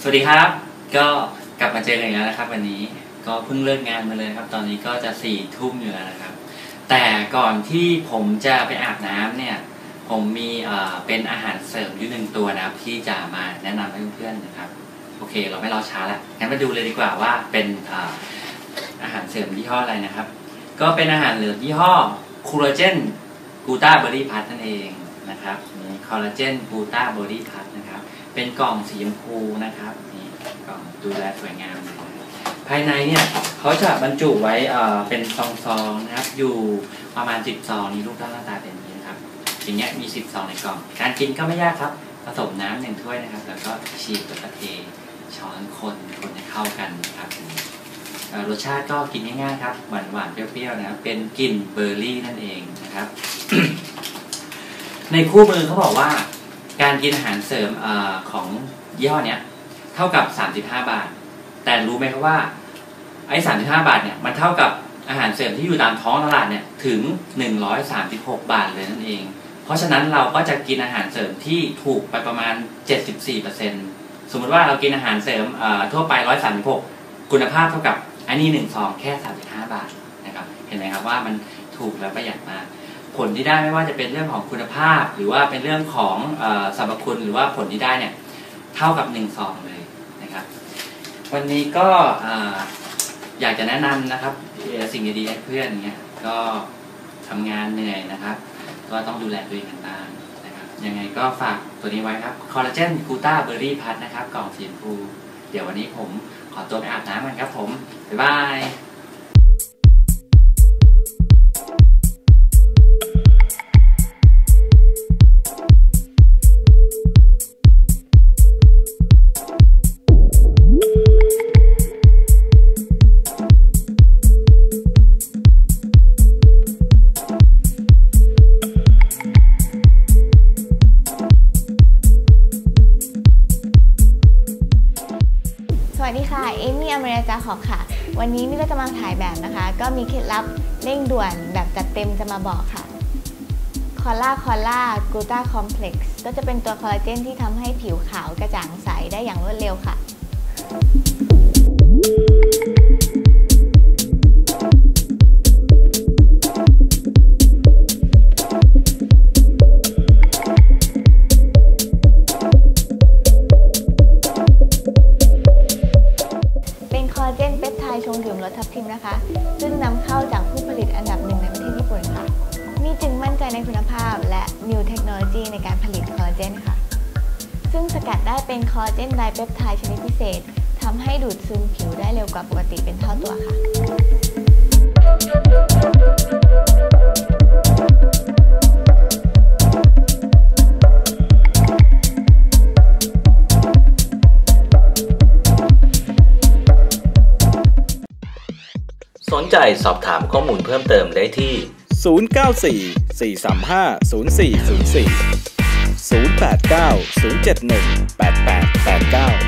สวัสดีครับ ก็กลับมาเจอกันอีกแล้วนะครับ วันนี้ก็เพิ่งเลิกงานมาเลยครับ ตอนนี้ก็จะสี่ทุ่มอยู่แล้วนะครับ แต่ก่อนที่ผมจะไปอาบน้ำเนี่ย ผมมีเอ่อเป็นอาหารเสริมอยู่หนึ่งตัวนะครับ ที่จะมาแนะนำให้เพื่อนๆนะครับ โอเค เราไม่รอช้าแล้วงั้นมาดูเลยดีกว่าว่าเป็นเอ่อาหารเสริมยี่ห้ออะไรนะครับ ก็เป็นอาหารเหลืองยี่ห้อคูลลาเจนกูต้าเบอรี่พัทนั่นเองนะครับคอลลาเจนกูต้าเบอรี่พัทนะครับ เป็นกล่องสีชมพูนะครับนี่กล่องดูแลสวยงามนะครับภายในเนี่ยเขาจะบรรจุไว้เอ่อเป็นซองๆนะครับ อยู่ประมาณ10ซองนี่รูปร่างหน้าตาเป็นอย่างนี้นะครับอย่างเงี้ยมี10ซองในกล่อง การกินก็ไม่ยากครับผสมน้ำหนึ่งถ้วยนะครับ แล้วก็ฉีกแล้วก็เทช้อนคนคนให้เข้ากันครับรสชาติก็กินง่ายๆครับหวานหวานๆเปรี้ยวๆนะครับเป็นกลิ่นเบอร์รี่นั่นเองนะครับ ในคู่มือเขาบอกว่า การกินอาหารเสริมอของยี่ห้อเนี้ยเท่ากับ 35 บาท แต่รู้ไหมครับว่า ไอ้ 35 บาทเนี่ยมันเท่ากับอาหารเสริมที่อยู่ตามท้องตลาดเนี่ยถึง 136 บาทเลยนั่นเอง เพราะฉะนั้นเราก็จะกินอาหารเสริมที่ถูกไปประมาณ 74%สมมติว่าเรากินอาหารเสริมเอ่อทั่วไป 136 คุณภาพเท่ากับอันนี้1ซองแค่ 35 บาทนะครับ เห็นไหมครับว่ามันถูกและประหยัดมาก ผลที่ได้ไม่ว่าจะเป็นเรื่องของคุณภาพ หรือว่าเป็นเรื่องของอสรรพคุณหรือว่าผลที่ได้เนี่ยเท่ากับหนึ่งซองเลยนะครับ วันนี้ก็ออยากจะแนะนำนะครับสิ่งดีๆให้เพื่อนเนี่ยก็ทำงานเหนื่อยนะครับ ก็ต้องดูแลตัวเองกันบ้างนะครับยังไงก็ฝากตัวนี้ไว้ครับคอลลาเจนกูต้าเบอร์รี่พัทนะครับกล่องสีชมพู เดี๋ยววันนี้ผมขอตัวไปอาบน้ำกันครับผม บ๊ายบาย วัสดีค่ะ เอมี่อเมริกาขอบค่ะ วันนี้นี่ก็จะมาถ่ายแบบนะคะ ก็มีเคล็ดลับเร่งด่วนแบบจัดเต็มจะมาบอกค่ะ คอล่าคอล่ากูต้าคอมเพล็กซ์ก็จะเป็นตัวคอลลาเจนที่ทำให้ผิวขาวกระจ่างใสได้อย่างรวดเร็วค่ะ ลลาเจนเปปไทด์ชงดื่มรสทับทิมนะคะ ซึ่งนำเข้าจากผู้ผลิตอันดับหนึ่งในประเทศญี่ปุ่นค่ะ นี่จึงมั่นใจในคุณภาพและ New Technology ในการผลิตคอลลาเจนค่ะ ซึ่งสกัดได้เป็นคอลลาเจนไดเปปไทด์ชนิดพิเศษทำให้ดูดซึมผิวได้เร็วกว่าปกติเป็นเท่าตัวค่ะ นใจสอบถามข้อมูลเพิ่มเติมได้ที่ 094 435 0404 089 071 8889